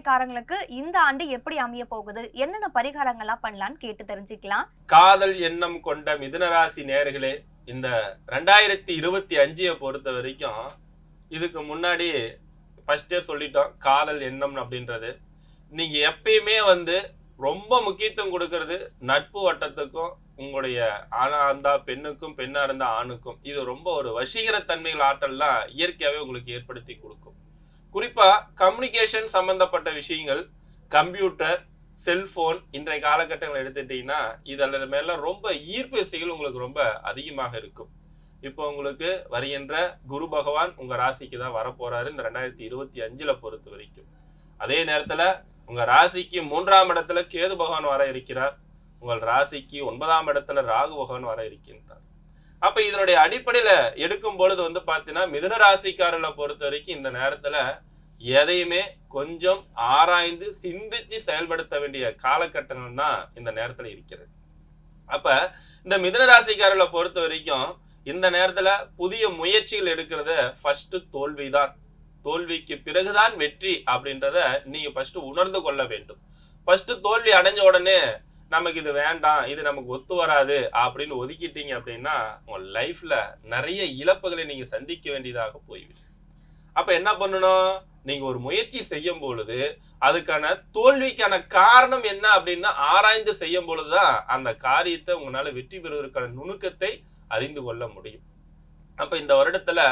ராசிக்காரங்களுக்கு இந்த ஆண்டு எப்படி அமைய போகுது என்னென்ன பரிகாரங்கள்லாம் பண்ணலாம்னு கேட்டு தெரிஞ்சுக்கலாம். காதல் எண்ணம் கொண்ட மிதுனராசி நேர்களே இந்த ரெண்டாயிரத்தி இருபத்தி அஞ்சையை பொறுத்த வரைக்கும் இதுக்கு முன்னாடி ஃபர்ஸ்டே சொல்லிட்டோம் காதல் எண்ணம் அப்படின்றது. நீங்க எப்பயுமே வந்து ரொம்ப முக்கியத்துவம் கொடுக்கறது நட்பு வட்டத்துக்கும் உங்களுடைய ஆணா இருந்தா பெண்ணுக்கும் பெண்ணா இருந்தா ஆணுக்கும். இது ரொம்ப ஒரு வசீகர தன்மைகள் ஆற்றல்லாம் இயற்கையாகவே உங்களுக்கு ஏற்படுத்தி கொடுக்கும். குறிப்பா கம்யூனிகேஷன் சம்பந்தப்பட்ட விஷயங்கள் கம்ப்யூட்டர் செல்போன் இன்றைய காலகட்டங்கள் எடுத்துட்டீங்கன்னா இதில் மேல ரொம்ப ஈர்ப்பு விசைகள் உங்களுக்கு ரொம்ப அதிகமாக இருக்கும். இப்போ உங்களுக்கு வருகின்ற குரு பகவான் உங்க ராசிக்கு தான் வரப்போறாரு இந்த ரெண்டாயிரத்தி இருபத்தி அஞ்சுல பொறுத்த வரைக்கும். அதே நேரத்துல உங்க ராசிக்கு மூன்றாம் இடத்துல கேது பகவான் வர இருக்கிறார். உங்கள் ராசிக்கு ஒன்பதாம் இடத்துல ராகு பகவான் வர இருக்கின்றார். அப்ப இதனுடைய அடிப்படையில எடுக்கும் பொழுது வந்து பாத்தீங்கன்னா மிதுன ராசிக்காரர்களை பொறுத்த வரைக்கும் இந்த நேரத்துல எதையுமே கொஞ்சம் ஆராய்ந்து சிந்திச்சு செயல்படுத்த வேண்டிய காலகட்டங்கள் தான் இந்த நேரத்துல இருக்கிறது. அப்ப இந்த மிதுன ராசிக்காரர்களை பொறுத்த வரைக்கும் இந்த நேரத்துல புதிய முயற்சிகள் எடுக்கிறத ஃபர்ஸ்ட் தோல்விதான். தோல்விக்கு பிறகுதான் வெற்றி அப்படின்றத நீங்க ஃபர்ஸ்ட் உணர்ந்து கொள்ள வேண்டும். ஃபர்ஸ்ட் தோல்வி அடைஞ்ச உடனே நமக்கு இது வேண்டாம் இது நமக்கு ஒத்து வராது அப்படின்னு ஒதுக்கிட்டீங்க அப்படின்னா உங்கள் லைஃப்பில் நிறைய இழப்புகளை நீங்கள் சந்திக்க வேண்டியதாக போய்விடும். அப்போ என்ன பண்ணணும்? நீங்கள் ஒரு முயற்சி செய்யும் பொழுது அதுக்கான தோல்விக்கான காரணம் என்ன அப்படின்னு ஆராய்ந்து செய்யும் பொழுதுதான் அந்த காரியத்தை உங்களால் வெற்றி பெறுவதற்கான நுணுக்கத்தை அறிந்து கொள்ள முடியும். அப்போ இந்த வருடத்தில்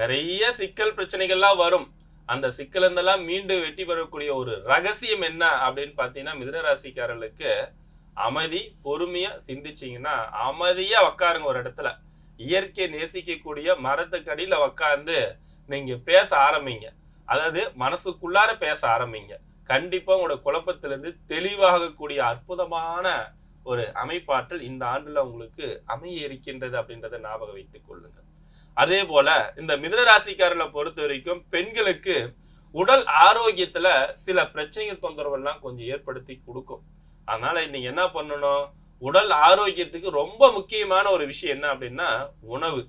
நிறைய சிக்கல் பிரச்சனைகள்லாம் வரும். அந்த சிக்கலந்தெல்லாம் மீண்டும் வெற்றி பெறக்கூடிய ஒரு ரகசியம் என்ன அப்படின்னு பார்த்தீங்கன்னா மிதனராசிக்காரர்களுக்கு அமைதி பொறுமையா சிந்திச்சிங்கன்னா அமைதியா உக்காருங்க ஒரு இடத்துல. இயற்கையை நேசிக்கக்கூடிய மரத்துக்கடியில் உக்காந்து நீங்க பேச ஆரம்பிங்க. அதாவது மனசுக்குள்ளார பேச ஆரம்பிங்க. கண்டிப்பா உங்களோட குழப்பத்திலிருந்து தெளிவாகக்கூடிய அற்புதமான ஒரு அமைப்பாற்றல் இந்த ஆண்டுல உங்களுக்கு அமைய இருக்கின்றது அப்படின்றத ஞாபகம் வைத்துக் கொள்ளுங்கள். அதே போல இந்த மிதுன ராசிக்காரர்களை பொறுத்த வரைக்கும் பெண்களுக்கு உடல் ஆரோக்கியத்துல சில பிரச்சனைகள் தொந்தரவெல்லாம் கொஞ்சம் ஏற்படுத்தி கொடுக்கும். அதனால நீங்க என்ன பண்ணணும்? உடல் ஆரோக்கியத்துக்கு ரொம்ப முக்கியமான ஒரு விஷயம் என்ன அப்படின்னா உணவு.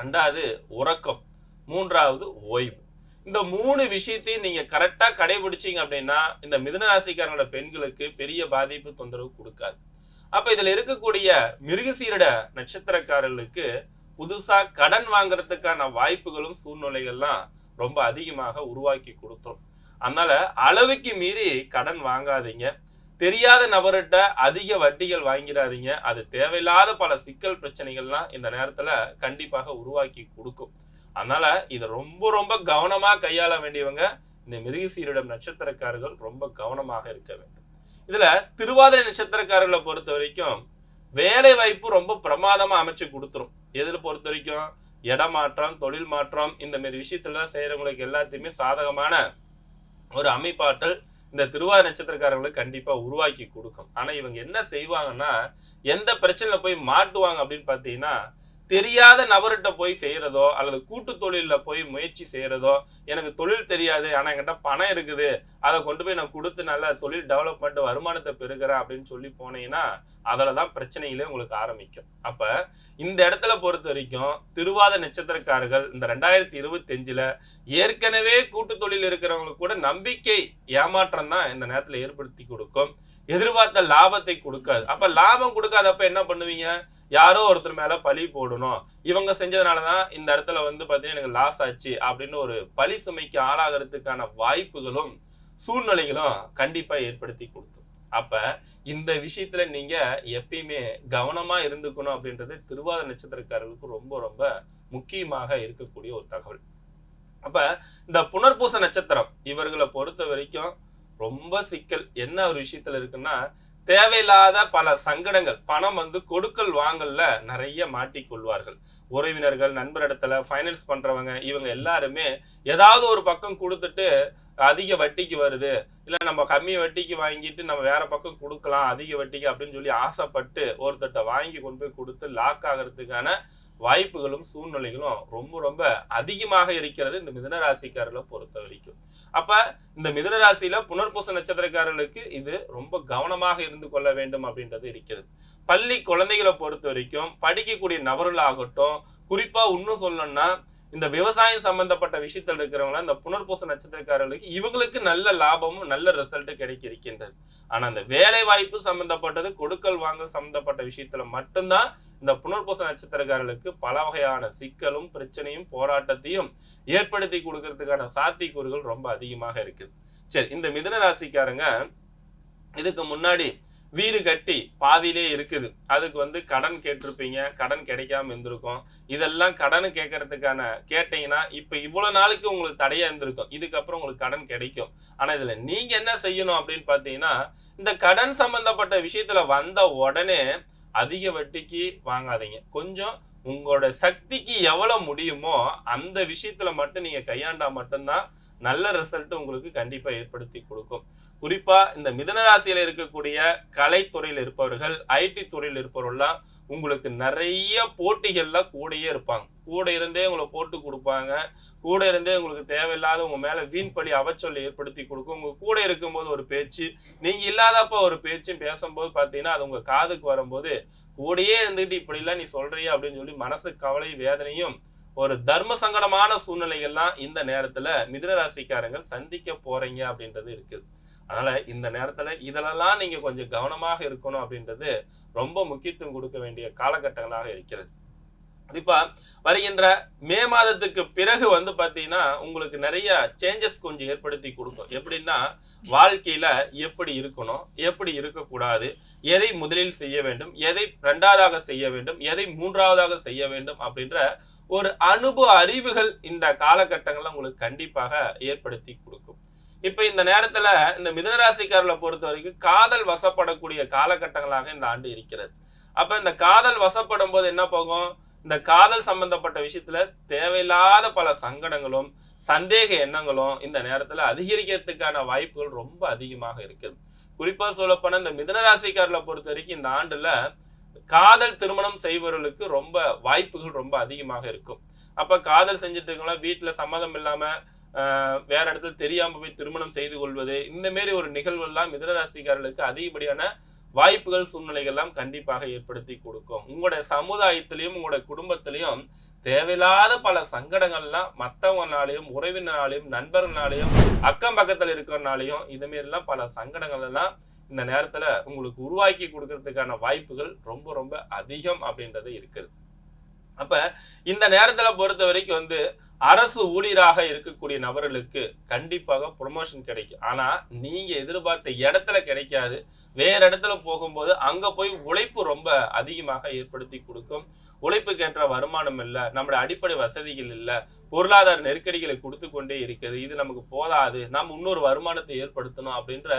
ரெண்டாவது உறக்கம். மூன்றாவது ஓய்வு. இந்த மூணு விஷயத்தையும் நீங்க கரெக்டா கடைபிடிச்சீங்க அப்படின்னா இந்த மிதனராசிக்காரங்களோட பெண்களுக்கு பெரிய பாதிப்பு தொந்தரவு கொடுக்காது. அப்ப இதுல இருக்கக்கூடிய மிருகசீரட நட்சத்திரக்காரர்களுக்கு புதுசா கடன் வாங்குறதுக்கான வாய்ப்புகளும் சூழ்நிலைகள்லாம் ரொம்ப அதிகமாக உருவாக்கி கொடுத்துரும் அதனால அளவுக்கு மீறி கடன் வாங்காதீங்க. தெரியாத நபர்கிட்ட அதிக வட்டிகள் வாங்கிடாதீங்க. அது தேவையில்லாத பல சிக்கல் பிரச்சனைகள்லாம் இந்த நேரத்தில் கண்டிப்பாக உருவாக்கி கொடுக்கும். அதனால இதை ரொம்ப ரொம்ப கவனமாக கையாள வேண்டியவங்க இந்த மிருகசீரிடம் நட்சத்திரக்காரர்கள் ரொம்ப கவனமாக இருக்க வேண்டும். இதுல திருவாதிரை நட்சத்திரக்காரர்களை பொறுத்த வரைக்கும் வேலை வாய்ப்பு ரொம்ப பிரமாதமா அமைச்சு கொடுத்துரும். எதில் பொறுத்த வரைக்கும்? இடமாற்றம் தொழில் மாற்றம் இந்த மாதிரி விஷயத்துல செய்யறவங்களுக்கு எல்லாத்தையுமே சாதகமான ஒரு அமைப்பாற்றல் இந்த திருவாதிரை நட்சத்திரக்காரங்களை கண்டிப்பா உருவாக்கி கொடுக்கும். ஆனா இவங்க என்ன செய்வாங்கன்னா எந்த பிரச்சனையில போய் மாட்டுவாங்க அப்படின்னு பாத்தீங்கன்னா தெரியாத நபர்கிட்ட போய் செய்யறதோ அல்லது கூட்டு தொழிலில் போய் முயற்சி செய்யறதோ எனக்கு தொழில் தெரியாது ஆனா என்கிட்ட பணம் இருக்குது அதை கொண்டு போய் நான் கொடுத்து நல்ல தொழில் டெவலப்மெண்ட் வருமானத்தை பெருகிறேன் அப்படின்னு சொல்லி போனீங்கன்னா அதில் தான் பிரச்சனைகளே உங்களுக்கு ஆரம்பிக்கும். அப்ப இந்த இடத்துல பொறுத்த வரைக்கும் திருவாத நட்சத்திரக்காரர்கள் இந்த ரெண்டாயிரத்தி இருபத்தஞ்சில் ஏற்கனவே கூட்டு தொழில் இருக்கிறவங்களுக்கு கூட நம்பிக்கை ஏமாற்றம் தான் இந்த நேரத்துல ஏற்படுத்தி கொடுக்கும். எதிர்பார்த்த லாபத்தை கொடுக்காது. அப்ப லாபம் கொடுக்காதப்ப என்ன பண்ணுவீங்க? யாரோ ஒருத்தர் மேல பழி போடணும். இவங்க செஞ்சதுனாலதான் இந்த இடத்துல வந்து பாத்தீங்கன்னா எனக்கு லாஸ் ஆச்சு அப்படின்னு ஒரு பழி சுமைக்கு ஆளாகிறதுக்கான வாய்ப்புகளும் சூழ்நிலைகளும் கண்டிப்பா ஏற்படுத்தி கொடுத்தோம். அப்ப இந்த விஷயத்துல நீங்க எப்பயுமே கவனமா இருந்துக்கணும் அப்படின்றது திருவாத நட்சத்திரக்காரர்களுக்கு ரொம்ப ரொம்ப முக்கியமாக இருக்கக்கூடிய ஒரு தகவல். அப்ப இந்த புனர்பூச நட்சத்திரம் இவர்களை பொறுத்த வரைக்கும் ரொம்ப சிக்கல். என்ன ஒரு விஷயத்துல இருக்குன்னா தேவையில்லாத பல சங்கடங்கள் பணம் வந்து கொடுக்கல் வாங்கல்ல நிறைய மாட்டிக்கொள்வார்கள் உறவினர்கள் நண்பரிடத்துல ஃபைனான்ஸ் பண்றவங்க இவங்க எல்லாருமே ஏதாவது ஒரு பக்கம் கொடுத்துட்டு அதிக வட்டிக்கு வருது. இல்லை நம்ம கம்மி வட்டிக்கு வாங்கிட்டு நம்ம வேற பக்கம் கொடுக்கலாம் அதிக வட்டிக்கு அப்படின்னு சொல்லி ஆசைப்பட்டு ஒருத்தட்ட வாங்கி கொண்டு போய் கொடுத்து லாக் ஆகிறதுக்கான வாய்ப்புகளும் சூழ்நிலைகளும் ரொம்ப ரொம்ப அதிகமாக இருக்கிறது இந்த மிதனராசிக்காரர்களை பொறுத்த வரைக்கும். அப்ப இந்த மிதனராசியில புனர்பூச நட்சத்திரக்காரர்களுக்கு இது ரொம்ப கவனமாக இருந்து கொள்ள வேண்டும் அப்படின்றது இருக்கிறது. பள்ளி குழந்தைகளை பொறுத்த வரைக்கும் படிக்கக்கூடிய நபர்களாகட்டும் குறிப்பா இன்னும் சொல்லணும்னா இந்த விவசாயம் சம்பந்தப்பட்ட விஷயத்தில் இருக்கிறவங்களாம் இந்த புனர்பூச நட்சத்திரக்காரர்களுக்கு இவங்களுக்கு நல்ல லாபமும் நல்ல ரிசல்ட் கிடைக்க இருக்கின்றது. ஆனா அந்த வேலை வாய்ப்பு சம்பந்தப்பட்டது கொடுக்கல் வாங்கல் சம்பந்தப்பட்ட விஷயத்துல மட்டும்தான் இந்த புனர்பூச நட்சத்திரக்காரர்களுக்கு பல வகையான சிக்கலும் பிரச்சனையும் போராட்டத்தையும் ஏற்படுத்தி கொடுக்கறதுக்கான சாத்தியக்கூறுகள் ரொம்ப அதிகமாக இருக்குது. சரி இந்த மிதன ராசிக்காரங்க இதுக்கு முன்னாடி வீடு கட்டி பாதியிலே இருக்குது. அதுக்கு வந்து கடன் கேட்டிருப்பீங்க கடன் கிடைக்காம இருந்திருக்கும். இதெல்லாம் கடன் கேட்கறதுக்கான கேட்டீங்கன்னா இப்போ இவ்வளோ நாளுக்கு உங்களுக்கு தடையாக இருந்திருக்கும். இதுக்கப்புறம் உங்களுக்கு கடன் கிடைக்கும். ஆனால் இதில் நீங்கள் என்ன செய்யணும் அப்படின்னு பார்த்தீங்கன்னா இந்த கடன் சம்மந்தப்பட்ட விஷயத்தில் வந்த உடனே அதிக வட்டிக்கு வாங்காதீங்க. கொஞ்சம் உங்களோட சக்திக்கு எவ்வளோ முடியுமோ அந்த விஷயத்துல மட்டும் நீங்கள் கையாண்டா மட்டும்தான் நல்ல ரிசல்ட் உங்களுக்கு கண்டிப்பாக ஏற்படுத்தி கொடுக்கும். குறிப்பாக இந்த மிதனராசியில் இருக்கக்கூடிய கலைத்துறையில் இருப்பவர்கள் ஐடி துறையில் இருப்பவர்கள்லாம் உங்களுக்கு நிறைய போட்டிகளில் கூடயே இருப்பாங்க. கூட இருந்தே உங்களை போட்டு கொடுப்பாங்க. கூட இருந்தே உங்களுக்கு தேவையில்லாத உங்கள் மேலே வீண் பழி அவச்சொல்லை ஏற்படுத்தி கொடுக்கும். உங்கள் கூட இருக்கும்போது ஒரு பேச்சு நீங்கள் இல்லாதப்ப ஒரு பேச்சும் பேசும்போது பார்த்தீங்கன்னா அது உங்கள் காதுக்கு வரும்போது கூடயே இருந்துக்கிட்டு இப்படிலாம் நீ சொல்றியா அப்படின்னு சொல்லி மனசு கவலை வேதனையும் ஒரு தர்ம சங்கடமான சூழ்நிலைகள்லாம் இந்த நேரத்தில் மிதுன ராசிக்காரங்கள் சந்திக்க போகிறீங்க அப்படின்றது இருக்குது. அதனால் இந்த நேரத்தில் இதிலெல்லாம் நீங்கள் கொஞ்சம் கவனமாக இருக்கணும் அப்படின்றது ரொம்ப முக்கியத்துவம் கொடுக்க வேண்டிய காலகட்டங்களாக இருக்கிறது. குறிப்பா வருகின்ற மே மாதத்துக்கு பிறகு வந்து பார்த்தீங்கன்னா உங்களுக்கு நிறைய சேஞ்சஸ் கொஞ்சம் ஏற்படுத்தி கொடுக்கும். எப்படின்னா வாழ்க்கையில் எப்படி இருக்கணும் எப்படி இருக்கக்கூடாது எதை முதலில் செய்ய வேண்டும் எதை ரெண்டாவதாக செய்ய வேண்டும் எதை மூன்றாவதாக செய்ய வேண்டும் அப்படின்ற ஒரு அனுபவ அறிவுகள் இந்த காலகட்டங்களில் உங்களுக்கு கண்டிப்பாக ஏற்படுத்தி கொடுக்கும். இப்போ இந்த நேரத்தில் இந்த மிதனராசிக்காரர்களை பொறுத்த வரைக்கும் காதல் வசப்படக்கூடிய காலகட்டங்களாக இந்த ஆண்டு இருக்கிறது. அப்போ இந்த காதல் வசப்படும் போது என்ன போகும்? இந்த காதல் சம்பந்தப்பட்ட விஷயத்துல தேவையில்லாத பல சங்கடங்களும் சந்தேக எண்ணங்களும் இந்த நேரத்துல அதிகரிக்கிறதுக்கான வாய்ப்புகள் ரொம்ப அதிகமாக இருக்குது. குறிப்பா சொல்லப்போனா இந்த மிதனராசிக்காரர்களை பொறுத்த வரைக்கும் இந்த ஆண்டுல காதல் திருமணம் செய்பவர்களுக்கு ரொம்ப வாய்ப்புகள் ரொம்ப அதிகமாக இருக்கும். அப்ப காதல் செஞ்சுட்டு இருக்கலாம் வீட்டுல சம்மதம் இல்லாம வேற இடத்துல தெரியாம போய் திருமணம் செய்து கொள்வது இந்த மாரி ஒரு நிகழ்வு எல்லாம் மிதனராசிக்காரர்களுக்கு அதிகப்படியான வாய்ப்புகள் சூழ்நிலைகள் எல்லாம் கண்டிப்பாக ஏற்படுத்தி கொடுக்கும். உங்களுடைய சமுதாயத்திலையும் உங்களுடைய குடும்பத்திலையும் தேவையில்லாத பல சங்கடங்கள்லாம் மற்றவங்கனாலையும் உறவினராலையும் நண்பர்களாலையும் அக்கம் பக்கத்தில் இருக்கிறனாலையும் இது பல சங்கடங்கள் எல்லாம் இந்த நேரத்தில் உங்களுக்கு உருவாக்கி கொடுக்கறதுக்கான வாய்ப்புகள் ரொம்ப ரொம்ப அதிகம் அப்படின்றது இருக்குது. அப்ப இந்த நேரத்துல பொறுத்த வரைக்கும் வந்து அரசு ஊழியராக இருக்கக்கூடிய நபர்களுக்கு கண்டிப்பாக ப்ரொமோஷன் கிடைக்கும். ஆனா நீங்க எதிர்பார்த்த இடத்துல கிடைக்காது. வேற இடத்துல போகும்போது அங்க போய் உழைப்பு ரொம்ப அதிகமாக ஏற்படுத்தி கொடுக்கும். உழைப்புக்கேற்ற வருமானம் இல்லை. நம்முடைய அடிப்படை வசதிகள் இல்லை. பொருளாதார நெருக்கடிகளை கொடுத்து கொண்டே இருக்குது. இது நமக்கு போதாது. நாம் இன்னொரு வருமானத்தை ஏற்படுத்தணும் அப்படின்ற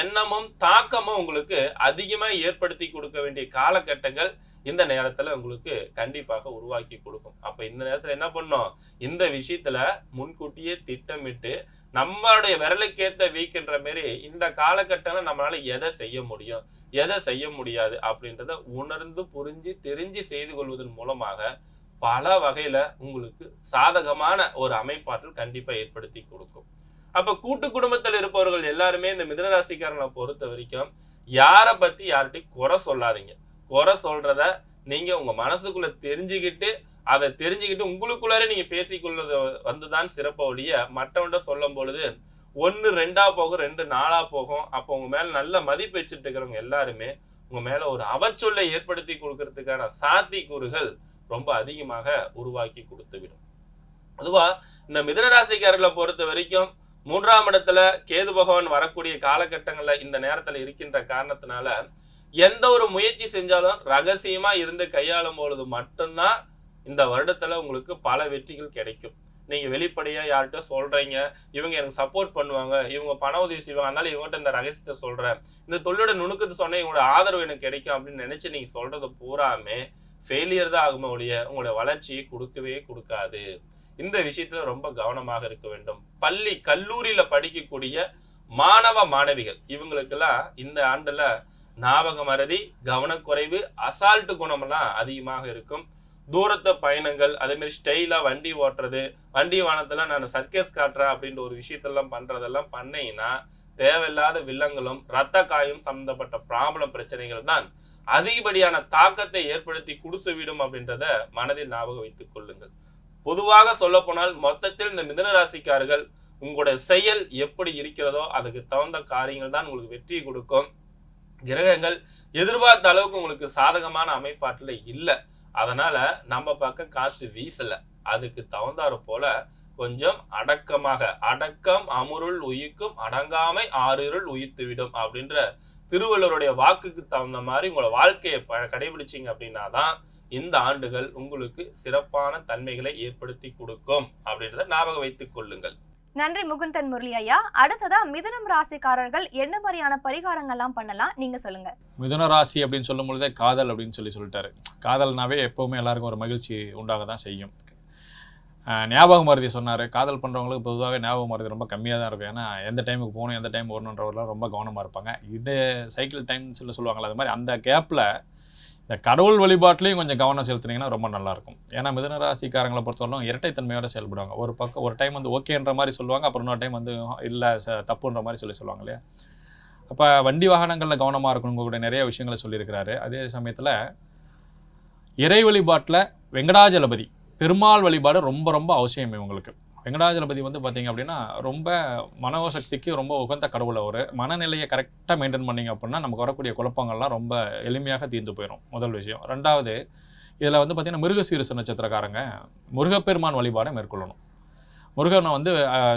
எண்ணமும் தாக்கமும் உங்களுக்கு அதிகமா ஏற்படுத்தி கொடுக்க வேண்டிய காலகட்டங்கள் இந்த நேரத்துல உங்களுக்கு கண்டிப்பாக உருவாக்கி கொடுக்கும். அப்போ இந்த நேரத்துல என்ன பண்ணோம் இந்த விஷயத்துல முன்கூட்டியே திட்டமிட்டு நம்மளுடைய விரலுக்கேற்ற வீக்குன்ற மாரி இந்த காலகட்டத்துல நம்மளால எதை செய்ய முடியும்? எதை செய்ய முடியாது? அப்படின்றத உணர்ந்து புரிஞ்சு தெரிஞ்சு செய்து கொள்வதன் மூலமாக பல வகையில உங்களுக்கு சாதகமான ஒரு அமைப்பாற்றல் கண்டிப்பா ஏற்படுத்தி கொடுக்கும். அப்போ கூட்டு குடும்பத்தில் இருப்ப எல்லாருமே இந்த மிதனராசிக்காரனை பொறுத்த வரைக்கும் யாரை பத்தி யார்கிட்டயும் குறை சொல்லாதீங்க. குறை சொல்றத நீங்க உங்க மனசுக்குள்ள தெரிஞ்சுக்கிட்டு அதை தெரிஞ்சுக்கிட்டு உங்களுக்குள்ளாரே நீங்க பேசிக்கொள்வது வந்துதான் சிறப்ப ஒழிய மற்றவன்ட்ட சொல்லும் பொழுது ஒன்று ரெண்டா போகும் ரெண்டு நாளா போகும். அப்போ உங்க மேல நல்ல மதிப்பு வச்சுட்டு இருக்கிறவங்க எல்லாருமே உங்க மேல ஒரு அவச்சொல்லை ஏற்படுத்தி கொடுக்கறதுக்கான சாத்தியக்கூறுகள் ரொம்ப அதிகமாக உருவாக்கி கொடுத்துவிடும். அதுவா இந்த மிதனராசிக்காரர்களை பொறுத்த வரைக்கும் மூன்றாம் இடத்துல கேது பகவான் வரக்கூடிய காலகட்டங்களில் இந்த நேரத்தில் இருக்கின்ற காரணத்தினால எந்த ஒரு முயற்சி செஞ்சாலும் ரகசியமாக இருந்து கையாளும் பொழுது மட்டும்தான் இந்த வருடத்தில் உங்களுக்கு பல வெற்றிகள் கிடைக்கும். நீங்கள் வெளிப்படையாக யார்கிட்ட சொல்கிறீங்க இவங்க எனக்கு சப்போர்ட் பண்ணுவாங்க. இவங்க பண உதவி செய்வாங்க. அதனால இவங்ககிட்ட இந்த ரகசியத்தை சொல்கிறேன் இந்த தொழிலோட நுணுக்கத்தை சொன்னால் இவங்களோட ஆதரவு எனக்கு கிடைக்கும் அப்படின்னு நினச்சி நீங்கள் சொல்கிறது பூராமே ஃபெயிலியர் தான் ஆகுமே ஒழிய உங்களுடைய வளர்ச்சியை கொடுக்கவே கொடுக்காது. இந்த விஷயத்துல ரொம்ப கவனமாக இருக்க வேண்டும். பள்ளி கல்லூரியில படிக்கக்கூடிய மாணவ மாணவிகள் இவங்களுக்கெல்லாம் இந்த ஆண்டுல ஞாபக மறதி கவனக்குறைவு அசால்ட்டு குணமெல்லாம் அதிகமாக இருக்கும். தூரத்து பயணங்கள் அதே மாதிரி ஸ்டைலா வண்டி ஓட்டுறது வண்டி வானத்துல நான் சர்க்கஸ் காட்டுறேன் அப்படின்ற ஒரு விஷயத்தெல்லாம் பண்றதெல்லாம் பண்ணீங்கன்னா தேவையில்லாத வில்லங்களும் ரத்த காயம் சம்பந்தப்பட்ட ப்ராப்ளம் பிரச்சனைகள் தான் அதிகப்படியான தாக்கத்தை ஏற்படுத்தி கொடுத்து விடும் அப்படின்றத மனதில் ஞாபகம் வைத்துக் கொள்ளுங்கள். பொதுவாக சொல்லப்போனால் மொத்தத்தில் இந்த மிதன ராசிக்காரர்கள் உங்களுடைய செயல் எப்படி இருக்கிறதோ அதுக்கு தகுந்த காரியங்கள் தான் உங்களுக்கு வெற்றி கொடுக்கும். கிரகங்கள் எதிர்பார்த்த அளவுக்கு உங்களுக்கு சாதகமான அமைப்பாட்டில் இல்லை. அதனால நம்ம பக்கம் காத்து வீசல. அதுக்கு தகுந்தாறு போல கொஞ்சம் அடக்கமாக அடக்கம் அமுருள் உயிக்கும் அடங்காமை ஆறிருள் உயிர்த்துவிடும் அப்படின்ற திருவள்ளுவருடைய வாக்குக்கு தகுந்த மாதிரி உங்களோட வாழ்க்கையை ப- அப்படின்னா தான் இந்த ஆண்டுகள் உங்களுக்கு சிறப்பான தன்மைகளை ஏற்படுத்தி கொடுக்கும் அப்படின்றத ஞாபகம் வைத்துக் கொள்ளுங்கள். நன்றி முகுந்தன் முரளி ஐயா. அடுத்ததா மிதுனம் ராசிக்காரர்கள் என்ன மாதிரியான பரிகாரங்கள்லாம் பண்ணலாம் நீங்க சொல்லுங்க. மிதுன ராசி அப்படின்னு சொல்லும் பொழுதே காதல் அப்படின்னு சொல்லி சொல்லிட்டாரு. காதல்னாவே எப்போவுமே எல்லாருக்கும் ஒரு மகிழ்ச்சி உண்டாக தான் செய்யும். ஆஹ் ஞாபக மருதி சொன்னார். காதல் பண்ணுறவங்களுக்கு பொதுவாகவே ஞாபக மருதி ரொம்ப கம்மியாக தான் இருக்கும். ஏன்னா எந்த டைமுக்கு போகணும் எந்த டைம் வரணுன்றவரெலாம் ரொம்ப கவனமாக இருப்பாங்க. இது சைக்கிள் டைம் சொல்லி சொல்லுவாங்கல்ல அது மாதிரி அந்த கேப்பில் இந்த கடவுள் வழிபாட்டிலையும் கொஞ்சம் கவனம் செலுத்துனீங்கன்னா ரொம்ப நல்லாயிருக்கும். ஏன்னா மிதனராசிக்காரங்களை பொறுத்தவரைக்கும் இரட்டைத்தன்மையோட செயல்படுவாங்க. ஒரு பக்கம் ஒரு டைம் வந்து ஓகேன்ற மாதிரி சொல்லுவாங்க அப்புறம் இன்னொரு டைம் வந்து இல்லை ச தப்புன்ற மாதிரி சொல்லி சொல்லுவாங்க இல்லையா? அப்போ வண்டி வாகனங்களில் கவனமாக இருக்கணுங்க கூட நிறைய விஷயங்களை சொல்லியிருக்கிறாரு. அதே சமயத்தில் இறை வழிபாட்டில் வெங்கடாஜலபதி பெருமாள் வழிபாடு ரொம்ப ரொம்ப அவசியம் இவங்களுக்கு வெங்கடாஜலபதி வந்து பார்த்தீங்க அப்படின்னா ரொம்ப மனோசக்திக்கு ரொம்ப உகந்த கடவுள் அவர். மனநிலையை கரெக்டாக மெயின்டைன் பண்ணிங்க அப்படின்னா நமக்கு வரக்கூடிய குழப்பங்கள்லாம் ரொம்ப எளிமையாக தீர்ந்து போயிடும் முதல் விஷயம். ரெண்டாவது இதில் வந்து பார்த்தீங்கன்னா மிருகசீரிச நட்சத்திரக்காரங்க முருகப்பெருமான் வழிபாடை மேற்கொள்ளணும். முருகனை வந்து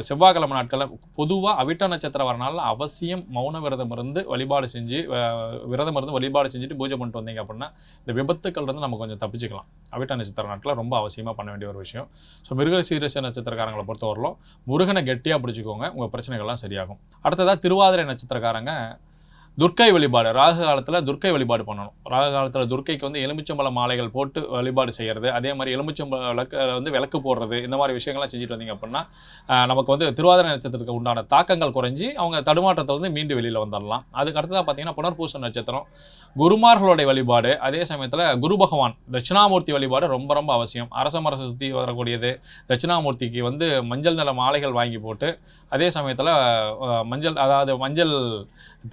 செவ்வாய்க்கிழமை நாட்களில் பொதுவாக அவிட்ட நட்சத்திரம் வரனால அவசியம் மௌன விரதம் இருந்து வழிபாடு செஞ்சு விரதம் இருந்து வழிபாடு செஞ்சுட்டு பூஜை பண்ணிட்டு வந்தீங்க அப்படின்னா இந்த விபத்துக்கள் இருந்து நம்ம கொஞ்சம் தப்பிச்சுக்கலாம். அவிட்ட நட்சத்திர நாட்களில் ரொம்ப அவசியமாக பண்ண வேண்டிய ஒரு விஷயம். ஸோ மிருக சீரச நட்சத்திரக்காரங்களை பொறுத்தவரையிலும் முருகனை கெட்டியாக பிடிச்சிக்கோங்க. உங்கள் பிரச்சனைகள்லாம் சரியாகும். அடுத்ததாக திருவாதிரை நட்சத்திரக்காரங்க துர்க்கை வழிபாடு ராகு காலத்தில் துர்க்கை வழிபாடு பண்ணணும். ராகு காலத்தில் துர்க்கைக்கு வந்து எலுமிச்சம்பழ மாலைகள் போட்டு வழிபாடு செய்கிறது அதே மாதிரி எலுமிச்சம்பழ விளக்கு வந்து விளக்கு போடுறது இந்த மாதிரி விஷயங்கள்லாம் செஞ்சுட்டு வந்தீங்க அப்படின்னா நமக்கு வந்து திருவாதிரை நட்சத்திரத்துக்கு உண்டான தாக்கங்கள் குறைஞ்சி அவங்க தடுமாற்றத்தை வந்து மீண்டு வெளியில் வந்துடலாம் அதுக்கு அடுத்ததாக பார்த்தீங்கன்னா புனர்பூச நட்சத்திரம். குருமார்களுடைய வழிபாடு அதே சமயத்தில் குரு பகவான் தட்சிணாமூர்த்தி வழிபாடு ரொம்ப ரொம்ப அவசியம். அரச மரச சுற்றி வரக்கூடியது தட்சிணாமூர்த்திக்கு வந்து மஞ்சள் நில மாலைகள் வாங்கி போட்டு அதே சமயத்தில் மஞ்சள் அதாவது மஞ்சள்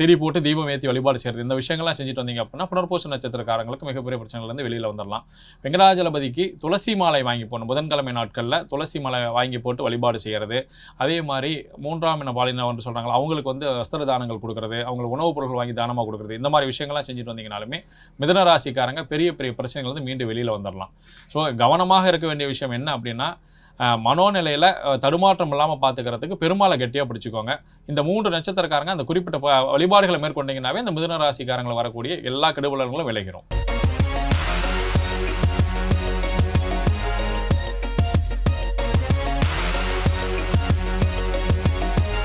திரி போட்டு தீபம் ஏற்றி வழிபாடு செய்கிறது இந்த விஷயங்கள்லாம் செஞ்சுட்டு வந்தீங்க அப்படின்னா புனர்பூச நட்சத்திரக்காரங்களுக்கு மிகப்பெரிய பிரச்சனைகள்லேருந்து வெளியில் வந்துடலாம் வெங்கடாஜலபதிக்கு துளசி மாலை வாங்கி போடணும். புதன்கிழமை நாட்களில் துளசி மாலை வாங்கி போட்டு வழிபாடு செய்கிறது அதே மாதிரி மூன்றாம் இன பாலினவர்னு சொல்கிறாங்களா அவங்களுக்கு வந்து வஸ்திர தானங்கள் கொடுக்குறது அவங்களுக்கு உணவுப் பொருட்கள் வாங்கி தானமாக கொடுக்குறது இந்த மாதிரி விஷயங்கள்லாம் செஞ்சுட்டு வந்தீங்கனாலுமே மிதன ராசிக்காரங்க பெரிய பெரிய பிரச்சனைகள் வந்து மீண்டும் வெளியில் வந்துடலாம் ஸோ கவனமாக இருக்க வேண்டிய விஷயம் என்ன அப்படின்னா மனோநிலையில் தடுமாற்றம் இல்லாமல் பார்த்துக்கிறதுக்கு பெருமாளை கெட்டியாக பிடிச்சிக்கோங்க. இந்த மூன்று நட்சத்திரக்காரங்க அந்த குறிப்பிட்ட வழிபாடுகளை மேற்கொண்டீங்கன்னாவே இந்த மிதுன ராசிக்காரங்களை வரக்கூடிய எல்லா கெடுபலங்களும் விளைகிறோம்.